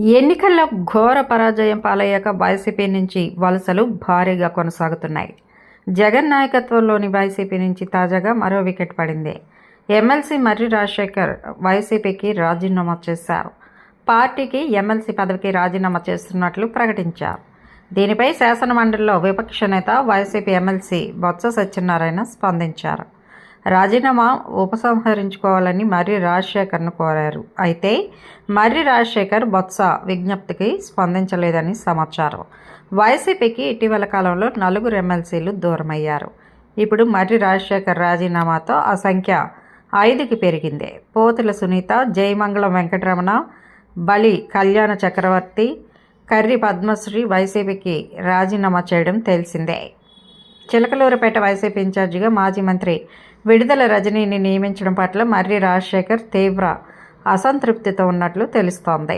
ఎన్నికల్లో ఘోర పరాజయం పాలయ్యాక వైసీపీ నుంచి వలసలు భారీగా కొనసాగుతున్నాయి. జగన్ నాయకత్వంలోని వైసీపీ నుంచి తాజాగా మరో వికెట్ పడింది. ఎమ్మెల్సీ మర్రి రాజశేఖర్ వైసీపీకి రాజీనామా చేశారు. పార్టీకి ఎమ్మెల్సీ పదవికి రాజీనామా చేస్తున్నట్లు ప్రకటించారు. దీనిపై శాసనమండలిలో విపక్ష నేత వైసీపీ ఎమ్మెల్సీ బొత్స సత్యనారాయణ స్పందించారు. రాజీనామా ఉపసంహరించుకోవాలని మర్రి రాజశేఖర్ను కోరారు. అయితే మర్రి రాజశేఖర్ బొత్స విజ్ఞప్తికి స్పందించలేదని సమాచారం. వైసీపీకి ఇటీవల కాలంలో నలుగురు ఎమ్మెల్సీలు దూరమయ్యారు. ఇప్పుడు మర్రి రాజశేఖర్ రాజీనామాతో ఆ సంఖ్య ఐదుకి పెరిగింది. పోతుల సునీత జయమంగళం వెంకటరమణ బలి కళ్యాణ చక్రవర్తి కర్రి పద్మశ్రీ వైసీపీకి రాజీనామా చేయడం తెలిసిందే. చిలకలూరుపేట వైసీపీ ఇన్ఛార్జిగా మాజీ మంత్రి విడుదల రజనీని నియమించడం పట్ల మర్రి రాజశేఖర్ తీవ్ర అసంతృప్తితో ఉన్నట్లు తెలుస్తోంది.